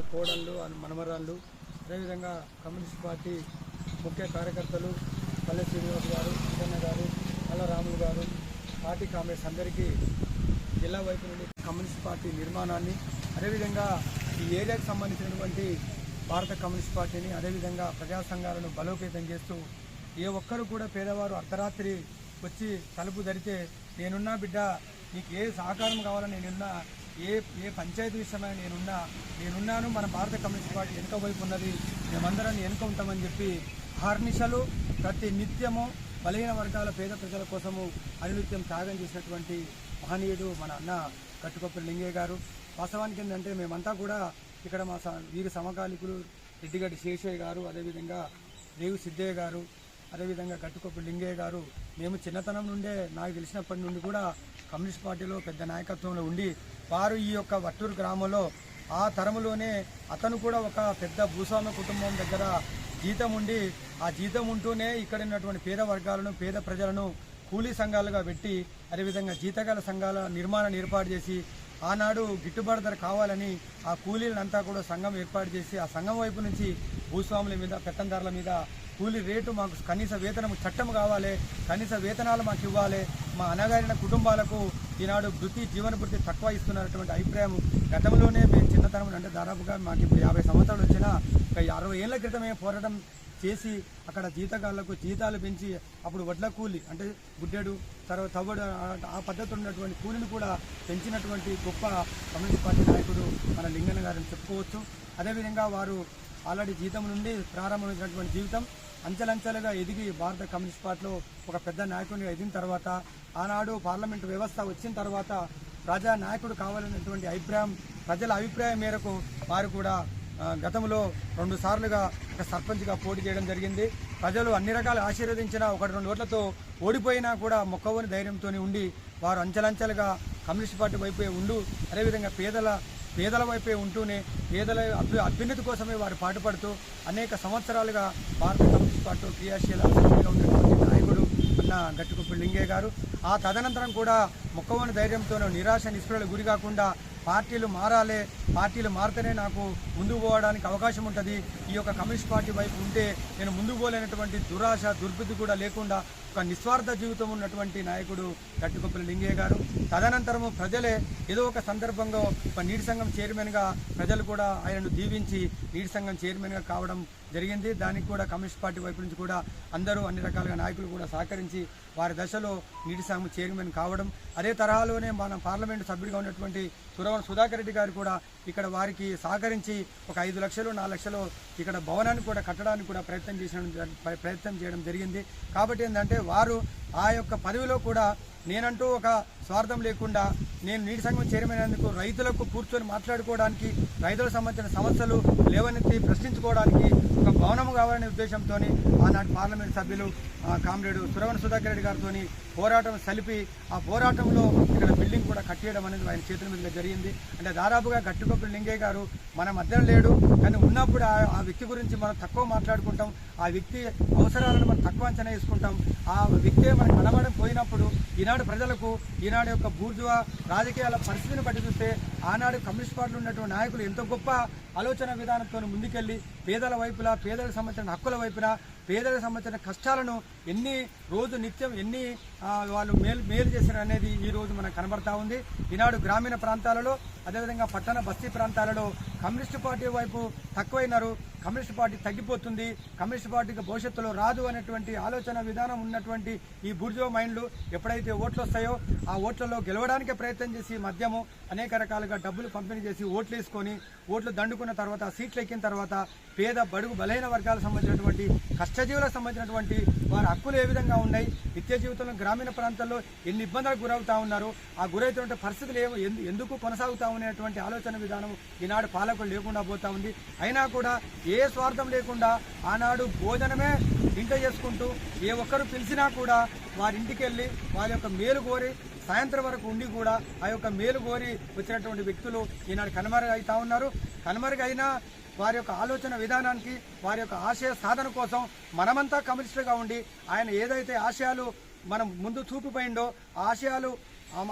వారి కోడళ్ళు మనమరాళ్ళు అదేవిధంగా కమ్యూనిస్ట్ పార్టీ ముఖ్య కార్యకర్తలు పల్లె శ్రీనివాస్ గారు కిషన్న గారు పల్ల రాములు గారు పార్టీ కాంగ్రెస్ అందరికీ జిల్లా వైపు నుండి కమ్యూనిస్ట్ పార్టీ నిర్మాణాన్ని అదేవిధంగా ఈ ఏరియాకు సంబంధించినటువంటి భారత కమ్యూనిస్ట్ పార్టీని అదేవిధంగా ప్రజా సంఘాలను బలోపేతం చేస్తూ ఏ ఒక్కరు కూడా పేదవారు అర్ధరాత్రి వచ్చి తలుపు ధరితే నేనున్నా బిడ్డ నీకు ఏ సహకారం కావాలని నేనున్నా ఏ ఏ పంచాయతీ విషయమైన నేనున్నా నేనున్నాను మన భారత కమ్యూనిస్ట్ పార్టీ వెనుక వైపు ఉన్నది. మేమందరం వెనుక ఉంటామని చెప్పి హార్నిషలు ప్రతి నిత్యము బలహీన వర్గాల పేద ప్రజల కోసము అనునిత్యం త్యాగం చేసినటువంటి మహనీయుడు మన అన్న కట్టుకొప్పటి లింగయ్య గారు. వాస్తవానికి ఏంటంటే మేమంతా కూడా ఇక్కడ మా స- వీరి సమకాలికులు రెడ్డిగడ్డి శేషయ్య గారు అదేవిధంగా రేవు సిద్ధయ్య గారు అదేవిధంగా గట్టుకొప్పి లింగయ్య గారు. మేము చిన్నతనం నుండే నాకు తెలిసినప్పటి నుండి కూడా కమ్యూనిస్ట్ పార్టీలో పెద్ద నాయకత్వంలో ఉండి వారు ఈ యొక్క వట్టూరు గ్రామంలో ఆ తరములోనే అతను కూడా ఒక పెద్ద భూస్వామి కుటుంబం దగ్గర జీతం ఉండి ఆ జీతం ఉంటూనే ఇక్కడ ఉన్నటువంటి పేద వర్గాలను పేద ప్రజలను కూలీ సంఘాలుగా పెట్టి అదేవిధంగా జీతగాల సంఘాల నిర్మాణాన్ని ఏర్పాటు చేసి ఆనాడు గిట్టుబాటు ధర కావాలని ఆ కూలీలంతా కూడా సంఘం ఏర్పాటు చేసి ఆ సంఘం వైపు నుంచి భూస్వాముల మీద పెత్తందారుల మీద కూలీ రేటు మాకు కనీస వేతనం చట్టం కావాలి కనీస వేతనాలు మాకు ఇవ్వాలి మా అనగారిన కుటుంబాలకు ఈనాడు వృత్తి జీవన వృత్తి తక్కువ ఇస్తున్నటువంటి అభిప్రాయం గతంలోనే మేము చిన్నతనం అంటే దాదాపుగా మాకు ఇప్పుడు యాభై సంవత్సరాలు వచ్చినా ఒక అరవై ఏళ్ళ క్రితమే పోరాటం చేసి అక్కడ జీతగాళ్ళకు జీతాలు పెంచి అప్పుడు వడ్ల కూలి అంటే గుడ్డెడు తర్వాత తవ్వడు ఆ- పద్ధతి ఉన్నటువంటి కూలిని కూడా పెంచినటువంటి గొప్ప కమ్యూనిస్ట్ పార్టీ నాయకుడు మన లింగన్న గారిని చెప్పుకోవచ్చు. అదేవిధంగా వారు ఆల్రెడీ జీతం నుండి ప్రారంభమైనటువంటి జీవితం అంచెలంచెలుగా ఎదిగి భారత కమ్యూనిస్ట్ పార్టీలో ఒక పెద్ద నాయకుడిగా ఎదిగిన తర్వాత ఆనాడు పార్లమెంటు వ్యవస్థ వచ్చిన తర్వాత ప్రజా నాయకుడు కావాలనేటువంటి అభిప్రాయం ప్రజల అభిప్రాయం మేరకు వారు కూడా గతంలో రెండు సార్లుగా ఒక సర్పంచ్గా పోటీ చేయడం జరిగింది. ప్రజలు అన్ని రకాలు ఆశీర్వదించిన ఒకటి రెండు ఓట్లతో ఓడిపోయినా కూడా మొక్కవని ధైర్యంతో ఉండి వారు అంచెలంచెలుగా కమ్యూనిస్ట్ పార్టీ వైపే ఉండు అదేవిధంగా పేదల పేదల వైపే ఉంటూనే పేదల అభ్యు అభ్యున్నతి కోసమే వారు పాటుపడుతూ అనేక సంవత్సరాలుగా భారత కమ్యూనిస్ట్ పార్టీ క్రియాశీల ఉన్నటువంటి నాయకుడు అన్న గట్టుకుప్పి లింగే గారు. ఆ తదనంతరం కూడా మొక్కవని ధైర్యంతో నిరాశ నిస్పృహలకు గురి కాకుండా పార్టీలు మారాలి పార్టీలు మారితేనే నాకు ముందుకు పోవడానికి అవకాశం ఉంటుంది. ఈ యొక్క కమ్యూనిస్ట్ పార్టీ వైపు ఉంటే నేను ముందుకు పోలేనటువంటి దురాశ దుర్బుద్ధి కూడా లేకుండా ఒక నిస్వార్థ జీవితం ఉన్నటువంటి నాయకుడు గట్టుకొప్పల లింగయ్య గారు. తదనంతరము ప్రజలే ఏదో ఒక సందర్భంగా ఒక నీటి సంఘం చైర్మన్గా ప్రజలు కూడా ఆయనను దీవించి నీటి సంఘం చైర్మన్గా కావడం జరిగింది. దానికి కూడా కమ్యూనిస్ట్ పార్టీ వైపు నుంచి కూడా అందరూ అన్ని రకాలుగా నాయకులు కూడా సహకరించి వారి దశలో నీటి సంఘం చైర్మన్ కావడం. అదే తరహాలోనే మన పార్లమెంటు సభ్యుడిగా ఉన్నటువంటి సురవణ సుధాకర్ రెడ్డి గారు కూడా ఇక్కడ వారికి సహకరించి ఒక ఐదు లక్షలు నాలుగు లక్షలు ఇక్కడ భవనాన్ని కూడా కట్టడానికి కూడా ప్రయత్నం చేసిన ప్రయత్నం చేయడం జరిగింది. కాబట్టి ఏంటంటే వారు ఆ యొక్క పదవిలో కూడా నేనంటూ ఒక స్వార్థం లేకుండా నేను నీటి సంఘం చేరిమైనందుకు రైతులకు కూర్చొని మాట్లాడుకోవడానికి రైతులకు సంబంధించిన సమస్యలు లేవనెత్తి ప్రశ్నించుకోవడానికి ఒక భవనం కావాలనే ఉద్దేశంతో ఆనాటి పార్లమెంట్ సభ్యులు కామ్రేడు సురవణ సుధాకర్ రెడ్డి గారితో పోరాటం సలిపి ఆ పోరాటంలో ఇక్కడ బిల్డింగ్ కూడా కట్టేయడం అనేది ఆయన చేతుల మీద జరిగింది. అంటే దాదాపుగా గట్టుకొప్పటి లింగయ్య గారు మన మధ్యలో లేడు. కానీ ఉన్నప్పుడు ఆ వ్యక్తి గురించి మనం తక్కువ మాట్లాడుకుంటాం. ఆ వ్యక్తి అవసరాలను మనం తక్కువ అంచనా వేసుకుంటాం. ఆ వ్యక్తే మనకు కనబడం పోయినప్పుడు ఈనాడు ప్రజలకు ఈనాడు యొక్క బూర్జువా రాజకీయాల పరిస్థితిని బట్టి చూస్తే ఆనాడు కమ్యూనిస్ట్ పార్టీలో ఉన్నటువంటి నాయకులు ఎంతో గొప్ప ఆలోచన విధానంతో ముందుకెళ్ళి పేదల వైపులా పేదలకు సంబంధించిన హక్కుల వైపున పేదలకు సంబంధించిన కష్టాలను ఎన్ని రోజు నిత్యం ఎన్ని వాళ్ళు మేలు మేలు చేశారు అనేది ఈ రోజు మనకు కనబడతా ఉంది. ఈనాడు గ్రామీణ ప్రాంతాలలో అదేవిధంగా పట్టణ బస్తీ ప్రాంతాలలో కమ్యూనిస్ట్ పార్టీ వైపు తక్కువైనారు. కమ్యూనిస్ట్ పార్టీ తగ్గిపోతుంది. కమ్యూనిస్ట్ పార్టీకి భవిష్యత్తులో రాదు అనేటువంటి ఆలోచన విధానం ఉన్నటువంటి ఈ బుర్జో మైండ్లు ఎప్పుడైతే ఓట్లు వస్తాయో ఆ ఓట్లలో గెలవడానికే ప్రయత్నం చేసి మద్యము అనేక రకాలుగా డబ్బులు పంపిణీ చేసి ఓట్లు వేసుకొని ఓట్లు దండుకున్న తర్వాత సీట్లు ఎక్కిన తర్వాత పేద బడుగు బలహీన వర్గాలకు సంబంధించినటువంటి కష్టజీవులకు సంబంధించినటువంటి వారి హక్కులు ఏ విధంగా ఉన్నాయి? నిత్య జీవితంలో గ్రామీణ ప్రాంతాల్లో ఎన్ని ఇబ్బందులకు గురవుతా ఉన్నారు? ఆ గురవుతున్న పరిస్థితులు ఏమో ఎందు- ఎందుకు కొనసాగుతా ఉన్నటువంటి ఆలోచన విధానం ఈనాడు పాలకులు లేకుండా పోతా ఉంది. అయినా కూడా ఏ స్వార్థం లేకుండా ఆనాడు భోజనమే ఇంట చేసుకుంటూ ఏ ఒక్కరు పిలిచినా కూడా వారి ఇంటికి వెళ్ళి వారి యొక్క మేలు కోరి సాయంత్రం వరకు ఉండి కూడా ఆ యొక్క మేలు కోరి వచ్చినటువంటి వ్యక్తులు ఈనాడు కనుమరుగైతా ఉన్నారు. కనుమరుగైనా వారి యొక్క ఆలోచన విధానానికి వారి యొక్క ఆశయ సాధన కోసం మనమంతా కమ్యూనిస్టుగా ఉండి ఆయన ఏదైతే ఆశయాలు మనం ముందు చూపిపోయిండో ఆశయాలు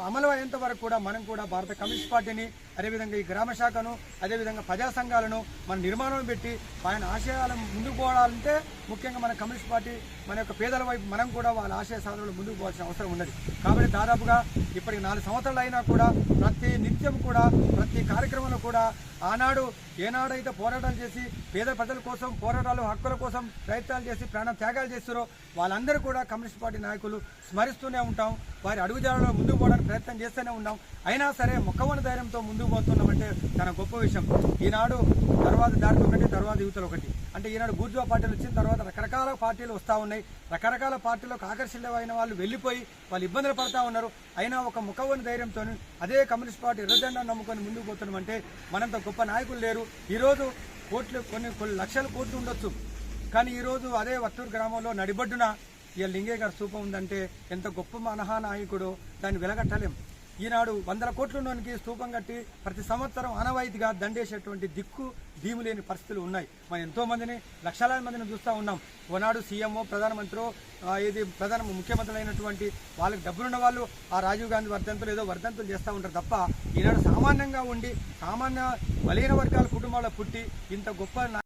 అమలు అయ్యేంత వరకు కూడా మనం కూడా భారత కమ్యూనిస్ట్ పార్టీని అదేవిధంగా ఈ గ్రామ శాఖను అదేవిధంగా ప్రజా సంఘాలను మన నిర్మాణం పెట్టి ఆయన ఆశయాలను ముందుకు పోవాలంటే ముఖ్యంగా మన కమ్యూనిస్ట్ పార్టీ మన యొక్క పేదల వైపు మనం కూడా వాళ్ళ ఆశయ సాధనలు ముందుకు పోవాల్సిన అవసరం ఉన్నది. కాబట్టి దాదాపుగా ఇప్పటికి నాలుగు సంవత్సరాలు అయినా కూడా ప్రతి నిత్యం కూడా ప్రతి కార్యక్రమంలో కూడా ఆనాడు ఏనాడైతే పోరాటాలు చేసి పేద ప్రజల కోసం పోరాటాలు హక్కుల కోసం ప్రయత్నాలు చేసి ప్రాణ త్యాగాలు చేస్తారో వాళ్ళందరూ కూడా కమ్యూనిస్ట్ పార్టీ నాయకులు స్మరిస్తూనే ఉంటాం. వారి అడుగుజాడలో ముందుకు పోవడానికి ప్రయత్నం చేస్తూనే ఉన్నాం. అయినా సరే మొక్కవని ధైర్యంతో ముందుకు పోతున్నామంటే చాలా గొప్ప విషయం. ఈనాడు తర్వాత దారికి ఒకటి తర్వాత యువతలు ఒకటి. అంటే ఈనాడు బూర్జువా పార్టీలు వచ్చిన తర్వాత రకరకాల పార్టీలు వస్తూ ఉన్నాయి. రకరకాల పార్టీలకు ఆకర్షితమైన వాళ్ళు వెళ్ళిపోయి వాళ్ళు ఇబ్బందులు పడతా ఉన్నారు. అయినా ఒక ముఖవని ధైర్యంతో అదే కమ్యూనిస్ట్ పార్టీ ఎర్రజెండా నమ్ముకొని ముందుకు పోతున్నామంటే మనంత గొప్ప నాయకులు లేరు. ఈరోజు కోట్లు కొన్ని కొన్ని లక్షల కోట్లు ఉండొచ్చు. కానీ ఈరోజు అదే వత్తూరు గ్రామంలో నడిబడ్డున ఈ లింగయ్య గారి స్థూపం ఉందంటే ఎంత గొప్ప మహానాయకుడో దాన్ని వెలగట్టలేం. ఈనాడు వందల కోట్లలోనికి స్థూపం కట్టి ప్రతి సంవత్సరం అనవాయితీగా దండేసేటువంటి దిక్కు దీము లేని పరిస్థితులు ఉన్నాయి. మనం ఎంతో మందిని లక్షలాది మందిని చూస్తూ ఉన్నాం. ఓనాడు సీఎంఓ ప్రధానమంత్రి ఇది ప్రధాన ముఖ్యమంత్రులు అయినటువంటి వాళ్ళకి డబ్బులున్న వాళ్ళు ఆ రాజీవ్ గాంధీ వర్ధంతులు ఏదో వర్ధంతులు చేస్తూ ఉంటారు తప్ప ఈనాడు సామాన్యంగా ఉండి సామాన్య బలహీన వర్గాల కుటుంబాల్లో పుట్టి ఇంత గొప్ప